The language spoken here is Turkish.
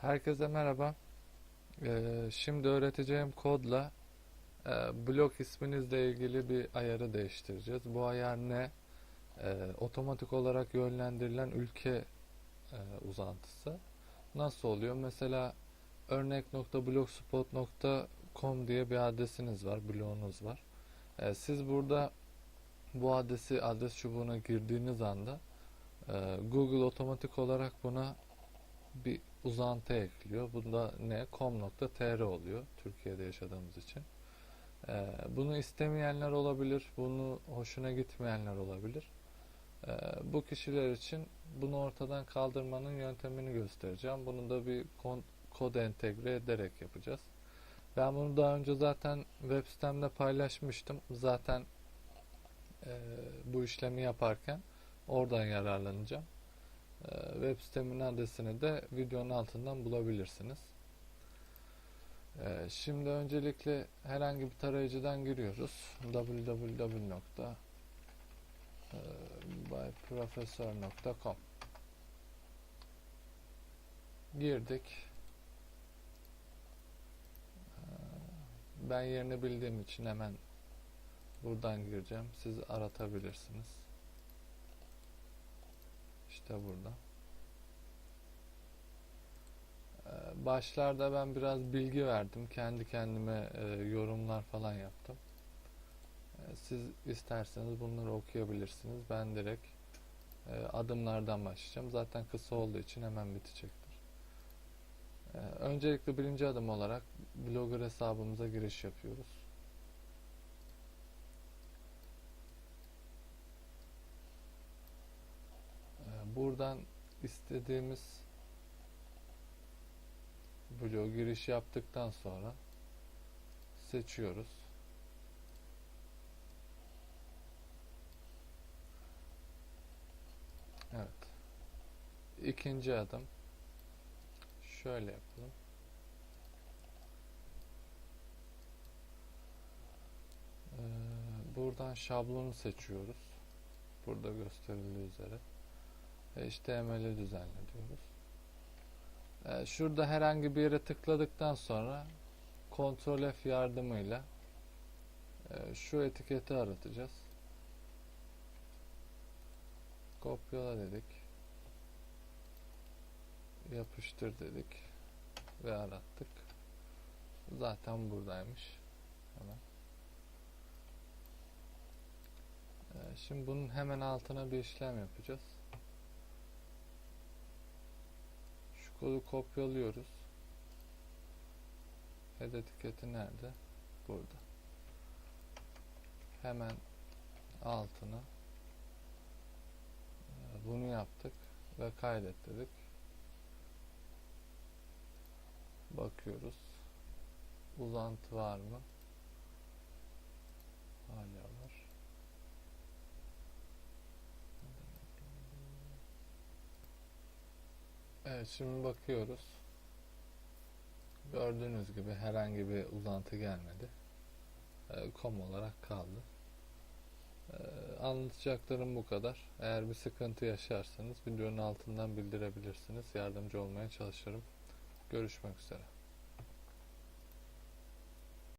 Herkese merhaba. Ee, şimdi öğreteceğim kodla e, blok isminizle ilgili bir ayarı değiştireceğiz. Bu ayar ne? Ee, otomatik olarak yönlendirilen ülke e, uzantısı. Nasıl oluyor? Mesela örnek.blogspot.com diye bir adresiniz var, bloğunuz var. Ee, siz burada bu adresi adres çubuğuna girdiğiniz anda e, Google otomatik olarak buna bir uzantı ekliyor. Bunda ne? com.tr oluyor Türkiye'de yaşadığımız için. Ee, bunu istemeyenler olabilir. Bunu hoşuna gitmeyenler olabilir. Ee, bu kişiler için bunu ortadan kaldırmanın yöntemini göstereceğim. Bunu da bir kod entegre ederek yapacağız. Ben bunu daha önce zaten web sitemde paylaşmıştım. Zaten e, bu işlemi yaparken oradan yararlanacağım. Ee, web sitemin adresini de videonun altından bulabilirsiniz. Ee, Şimdi öncelikle herhangi bir tarayıcıdan giriyoruz. www.byprofessor.com Girdik. Ee, Ben yerini bildiğim için hemen buradan gireceğim. Siz aratabilirsiniz. İşte burada. Ee, Başlarda ben biraz bilgi verdim. Kendi kendime e, yorumlar falan yaptım. Ee, Siz isterseniz bunları okuyabilirsiniz. Ben direkt e, adımlardan başlayacağım. Zaten kısa olduğu için hemen bitecektir. Ee, Öncelikle birinci adım olarak Blogger hesabımıza giriş yapıyoruz. Ee, Buradan istediğimiz bloğa giriş yaptıktan sonra seçiyoruz. Evet. İkinci adım şöyle yapalım. Ee, buradan şablonu seçiyoruz. Burada gösterildiği üzere. HTML'i düzenle diyoruz. Ee, şurada herhangi bir yere tıkladıktan sonra Ctrl F yardımıyla e, şu etiketi aratacağız. Kopyala dedik. Yapıştır dedik ve arattık. Zaten buradaymış. Hemen. Şimdi bunun hemen altına bir işlem yapacağız. Şu kodu kopyalıyoruz. Head etiketi nerede? Burada. Hemen altına e, bunu yaptık ve kaydet dedik. Bakıyoruz. Uzantı var mı? Hala var. Evet şimdi bakıyoruz. Gördüğünüz gibi herhangi bir uzantı gelmedi. Ee, kom olarak kaldı. Ee, anlatacaklarım bu kadar. Eğer bir sıkıntı yaşarsanız videonun altından bildirebilirsiniz. Yardımcı olmaya çalışırım. Görüşmek üzere.